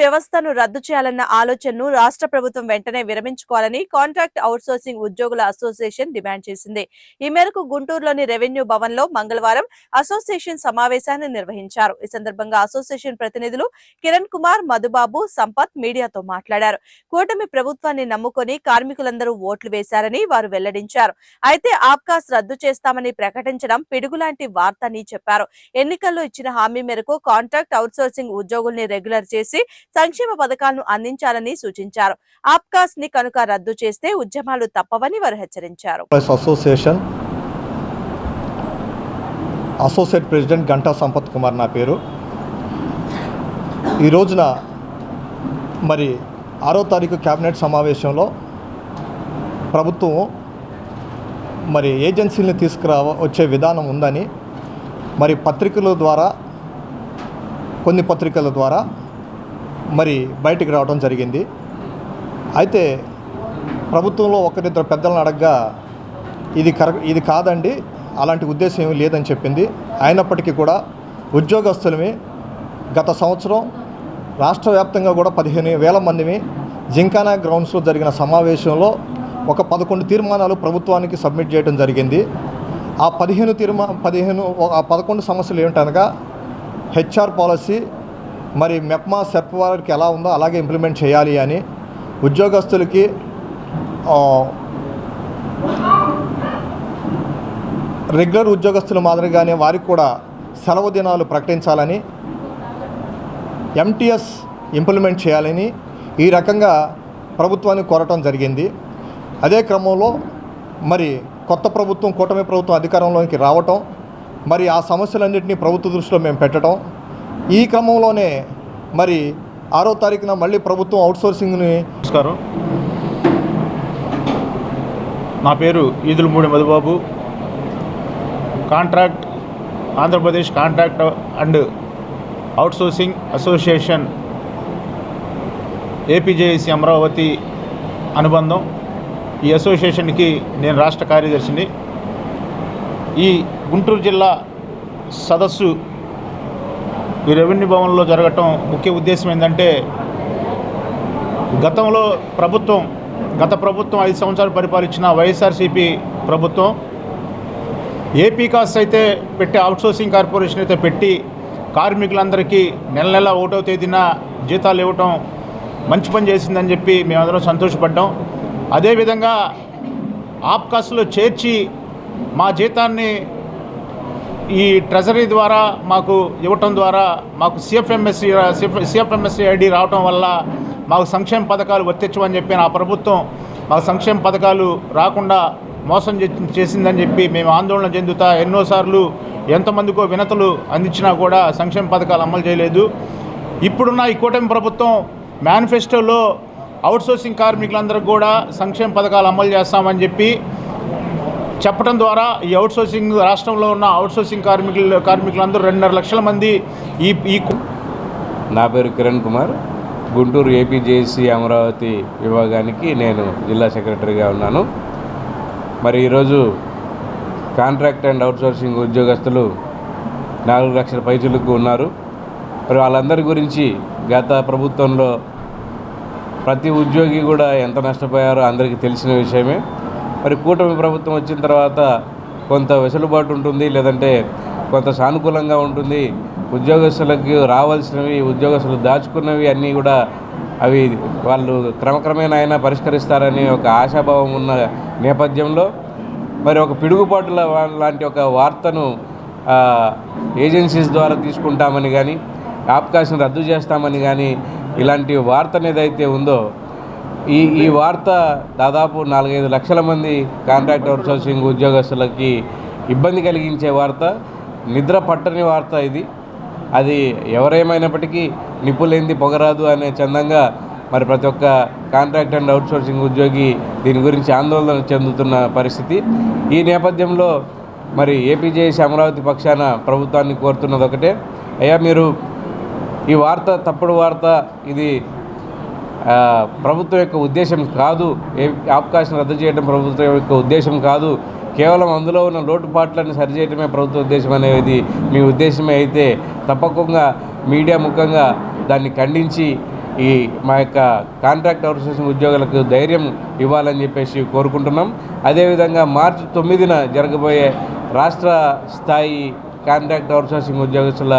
వ్యవస్థను రద్దు చేయాలన్న ఆలోచనను రాష్ట్ర ప్రభుత్వం వెంటనే విరమించుకోవాలని కాంట్రాక్ట్ అవుట్సోర్సింగ్ ఉద్యోగుల అసోసియేషన్ డిమాండ్ చేసింది. ఈ మేరకు గుంటూరులోని రెవెన్యూ భవన్లో మంగళవారం అసోసియేషన్ సమావేశాన్ని నిర్వహించారు. ఈ సందర్భంగా అసోసియేషన్ ప్రతినిధులు కిరణ్ కుమార్ మధుబాబు సంపత్ మీడియాతో మాట్లాడారు. కూటమి ప్రభుత్వాన్ని నమ్ముకొని కార్మికులందరూ ఓట్లు వేశారని వారు వెల్లడించారు. అయితే ఆప్కాస్ రద్దు చేస్తామని ప్రకటించడం పిడుగులాంటి వార్తని చెప్పారు. ఎన్నికల్లో ఇచ్చిన హామీ మేరకు కాంట్రాక్ట్ అవుట్సోర్సింగ్ ఉద్యోగుల్ని రెగ్యులర్ చేసి సంక్షేమ పథకాలను అందించాలని సూచించారు. ఆప్కాస్ని కనుక రద్దు చేస్తే ఉద్యమాలు తప్పవని వారు హెచ్చరించారు. Association associate president Ganta Sampath Kumar నా పేరు. ఈ రోజున మరి ఆరో తారీఖు కేబినెట్ సమావేశంలో ప్రభుత్వం మరి ఏజెన్సీని తీసుకురా వచ్చే విధానం ఉందని మరి పత్రికల ద్వారా కొన్ని పత్రికల ద్వారా మరి బయటికి రావడం జరిగింది. అయితే ప్రభుత్వంలో ఒకరిద్దరు పెద్దలను అడగగా ఇది కర ఇది కాదండి అలాంటి ఉద్దేశం ఏమీ లేదని చెప్పింది. అయినప్పటికీ కూడా ఉద్యోగస్తులమే గత సంవత్సరం రాష్ట్ర వ్యాప్తంగా కూడా పదిహేను వేల మందిని జింకానా గ్రౌండ్స్లో జరిగిన సమావేశంలో ఒక పదకొండు తీర్మానాలు ప్రభుత్వానికి సబ్మిట్ చేయడం జరిగింది. ఆ పదిహేను తీర్మా పదిహేను ఆ పదకొండు సమస్యలు ఏమిటనగా హెచ్ఆర్ పాలసీ మరి మెప్మా సెర్ప్ వారికి ఎలా ఉందో అలాగే ఇంప్లిమెంట్ చేయాలి అని ఉద్యోగస్తులకి రెగ్యులర్ ఉద్యోగస్తుల మాదిరిగానే వారికి కూడా సెలవు దినాలు ప్రకటించాలని ఎంటీఎస్ ఇంప్లిమెంట్ చేయాలని ఈ రకంగా ప్రభుత్వాన్ని కోరటం జరిగింది. అదే క్రమంలో మరి కొత్త ప్రభుత్వం కూటమి ప్రభుత్వం అధికారంలోకి రావటం మరి ఆ సమస్యలన్నింటినీ ప్రభుత్వ దృష్టిలో మేము పెట్టడం ఈ క్రమంలోనే మరి ఆరో తారీఖున మళ్ళీ ప్రభుత్వం అవుట్సోర్సింగ్ని నమస్కారం. నా పేరు Edulamudi Madhubabu. Contract Andhra Pradesh contract and outsourcing association APJAC Amaravati అనుబంధం. ఈ అసోసియేషన్కి నేను రాష్ట్ర కార్యదర్శిని. ఈ గుంటూరు జిల్లా సదస్సు ఈ రెవెన్యూ భవన్లో జరగటం ముఖ్య ఉద్దేశం ఏంటంటే గతంలో ప్రభుత్వం గత ప్రభుత్వం ఐదు సంవత్సరాలు పరిపాలించిన వైఎస్ఆర్సీపీ ప్రభుత్వం ఏపీ కాస్ట్ అయితే పెట్టి అవుట్సోర్సింగ్ కార్పొరేషన్ అయితే పెట్టి కార్మికులందరికీ నెల నెల ఒకటో తేదీన జీతాలు ఇవ్వటం మంచి పని చేసిందని చెప్పి మేమందరం సంతోషపడ్డాం. అదేవిధంగా ఆప్కాస్లో చేర్చి మా జీతాన్ని ఈ ట్రెజరీ ద్వారా మాకు ఇవ్వటం ద్వారా మాకు సిఎఫ్ఎంఎస్సి సిఎఫ్ఎంఎస్సి ఐడి రావటం వల్ల మాకు సంక్షేమ పథకాలు వర్తించమని చెప్పి ఆ ప్రభుత్వం మాకు సంక్షేమ పథకాలు రాకుండా మోసం చే- చేసిందని చెప్పి మేము ఆందోళన చెందుతా ఎన్నోసార్లు ఎంతమందికో వినతులు అందించినా కూడా సంక్షేమ పథకాలు అమలు చేయలేదు. ఇప్పుడున్న ఈ కూటమి ప్రభుత్వం మేనిఫెస్టోలో అవుట్సోర్సింగ్ కార్మికులందరికీ కూడా సంక్షేమ పథకాలు అమలు చేస్తామని చెప్పి చెప్పడం ద్వారా ఈ అవుట్సోర్సింగ్ రాష్ట్రంలో ఉన్న అవుట్సోర్సింగ్ కార్మికులు కార్మికులందరూ రెండున్నర లక్షల మంది ఈ ఈ నా పేరు కిరణ్ కుమార్. గుంటూరు ఏపీజేసీ అమరావతి విభాగానికి నేను జిల్లా సెక్రటరీగా ఉన్నాను. మరి ఈరోజు కాంట్రాక్ట్ అండ్ అవుట్సోర్సింగ్ ఉద్యోగస్తులు నాలుగు లక్షల పైచులకు ఉన్నారు. మరి వాళ్ళందరి గురించి గత ప్రభుత్వంలో ప్రతి ఉద్యోగి కూడా ఎంత నష్టపోయారో అందరికీ తెలిసిన విషయమే. మరి కూటమి ప్రభుత్వం వచ్చిన తర్వాత కొంత వెసులుబాటు ఉంటుంది లేదంటే కొంత సానుకూలంగా ఉంటుంది. ఉద్యోగస్తులకు రావాల్సినవి ఉద్యోగస్తులు దాచుకున్నవి అన్నీ కూడా అవి వాళ్ళు క్రమక్రమేణా అయినా పరిష్కరిస్తారని ఒక ఆశాభావం ఉన్న నేపథ్యంలో మరి ఒక పిడుగుపాటుల లాంటి ఒక వార్తను ఏజెన్సీస్ ద్వారా తీసుకుంటామని కానీ అవకాశం రద్దు చేస్తామని కానీ ఇలాంటి వార్తనేదైతే ఉందో ఈ ఈ వార్త దాదాపు నాలుగైదు లక్షల మంది కాంట్రాక్ట్ అవుట్సోర్సింగ్ ఉద్యోగస్తులకి ఇబ్బంది కలిగించే వార్త నిద్ర పట్టని వార్త ఇది. అది ఎవరేమైనప్పటికీ నిప్పులేంది పొగరాదు అనే చందంగా మరి ప్రతి ఒక్క కాంట్రాక్ట్ అండ్ అవుట్సోర్సింగ్ ఉద్యోగి దీని గురించి ఆందోళన చెందుతున్న పరిస్థితి. ఈ నేపథ్యంలో మరి ఏపీజేఎస్ అమరావతి పక్షాన ప్రభుత్వాన్ని కోరుతున్నది ఒకటే. అయ్యా మీరు ఈ వార్త తప్పుడు వార్త ఇది ప్రభుత్వం యొక్క ఉద్దేశం కాదు. ఏ అవకాశం రద్దు చేయడం ప్రభుత్వం యొక్క ఉద్దేశం కాదు. కేవలం అందులో ఉన్న లోటుపాట్లను సరిచేయటమే ప్రభుత్వ ఉద్దేశం అనేది. మీ ఉద్దేశమే అయితే తప్పకుండా మీడియా ముఖంగా దాన్ని ఖండించి ఈ మా యొక్క కాంట్రాక్ట్ అవుట్సోర్సింగ్ ఉద్యోగులకు ధైర్యం ఇవ్వాలని చెప్పేసి కోరుకుంటున్నాం. అదేవిధంగా మార్చి తొమ్మిదిన జరగబోయే రాష్ట్ర స్థాయి కాంట్రాక్ట్ అవుట్సోర్సింగ్ ఉద్యోగస్తుల